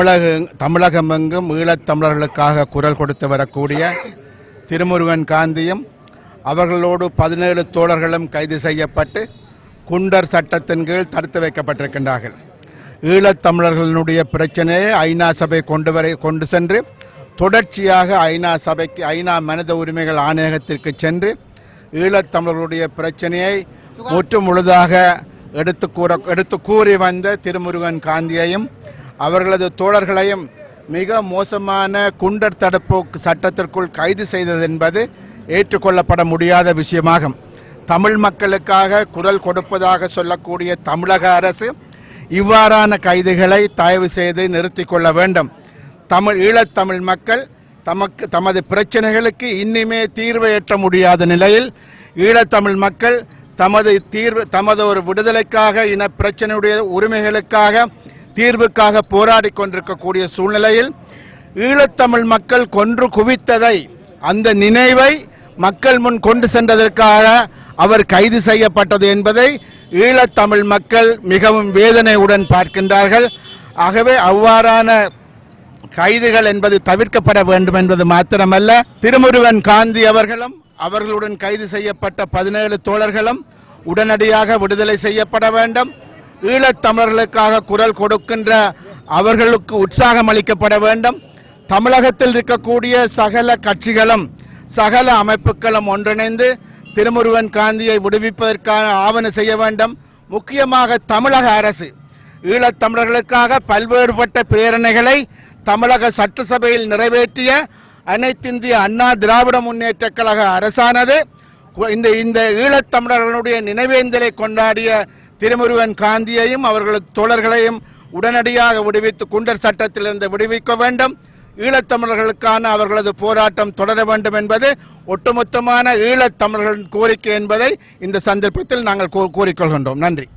தமிழக தமிழகமெங்கும் ஈழத்தமிழர்களுக்காக குரல் கொடுத்து வரக்கூடிய திருமுருகன் காந்தியும் அவர்களோடு பதினேழு தோழர்களும் கைது செய்யப்பட்டு குண்டர் சட்டத்தின் கீழ் தடுத்து வைக்கப்பட்டிருக்கின்றார்கள். ஈழத்தமிழர்களினுடைய பிரச்சனையை ஐநா சபை கொண்டு வரை கொண்டு சென்று தொடர்ச்சியாக ஐநா சபைக்கு ஐநா மனித உரிமைகள் ஆணையகத்திற்கு சென்று ஈழத்தமிழர்களுடைய பிரச்சனையை முற்று முழுதாக எடுத்து கூற எடுத்து கூறி வந்த திருமுருகன் காந்தியையும் அவர்களது தோழர்களையும் மிக மோசமான குண்டர் தடுப்பு சட்டத்திற்குள் கைது செய்தது என்பது ஏற்றுக்கொள்ளப்பட முடியாத விஷயமாகும். தமிழ் மக்களுக்காக குரல் கொடுப்பதாக சொல்லக்கூடிய தமிழக அரசு இவ்வாறான கைதுகளை தயவு செய்து நிறுத்தி கொள்ள வேண்டும். தமிழ் ஈழத்தமிழ் மக்கள் தமக்கு தமது பிரச்சனைகளுக்கு இன்னுமே தீர்வை எட்ட முடியாத நிலையில் ஈழத்தமிழ் மக்கள் தமது தீர்வு தமது ஒரு விடுதலைக்காக இன பிரச்சனையுடைய உரிமைகளுக்காக தீர்வுக்காக போராடி கொண்டிருக்கக்கூடிய சூழ்நிலையில் ஈழத்தமிழ் மக்கள் கொன்று குவித்ததை அந்த நினைவை மக்கள் முன் கொண்டு சென்றதற்காக அவர் கைது செய்யப்பட்டது என்பதை ஈழத்தமிழ் மக்கள் மிகவும் வேதனையுடன் பார்க்கின்றார்கள். ஆகவே அவ்வாறான கைதுகள் என்பது தவிர்க்கப்பட வேண்டும் என்பது மாத்திரமல்ல. திருமுருகன் காந்தி அவர்களும் அவர்களுடன் கைது செய்யப்பட்ட பதினேழு தோழர்களும் உடனடியாக விடுதலை செய்யப்பட வேண்டும். ஈழத்தமிழர்களுக்காக குரல் கொடுக்கின்ற அவர்களுக்கு உற்சாகம் அளிக்கப்பட வேண்டும். தமிழகத்தில் இருக்கக்கூடிய சகல கட்சிகளும் சகல அமைப்புகளும் ஒன்றிணைந்து திருமுருகன் காந்தியை விடுவிப்பதற்கான ஆவண செய்ய வேண்டும். முக்கியமாக தமிழக அரசு ஈழத்தமிழர்களுக்காக பல்வேறுபட்ட பிரேரணைகளை தமிழக சட்டசபையில் நிறைவேற்றிய அனைத்திந்திய அண்ணா திராவிட முன்னேற்ற கழக அரசானது இந்த இந்த ஈழத்தமிழர்களுடைய நினைவேந்தலை கொண்டாடிய திருமுருகன் காந்தியையும் அவர்களது தோழர்களையும் உடனடியாக விடுவித்து குண்டர் சட்டத்திலிருந்து விடுவிக்க வேண்டும். ஈழத்தமிழர்களுக்கான அவர்களது போராட்டம் தொடர வேண்டும் என்பது ஒட்டுமொத்தமான ஈழத்தமிழர்களின் கோரிக்கை என்பதை இந்த சந்தர்ப்பத்தில் நாங்கள் கூ- கூறிக்கொள்கின்றோம். நன்றி.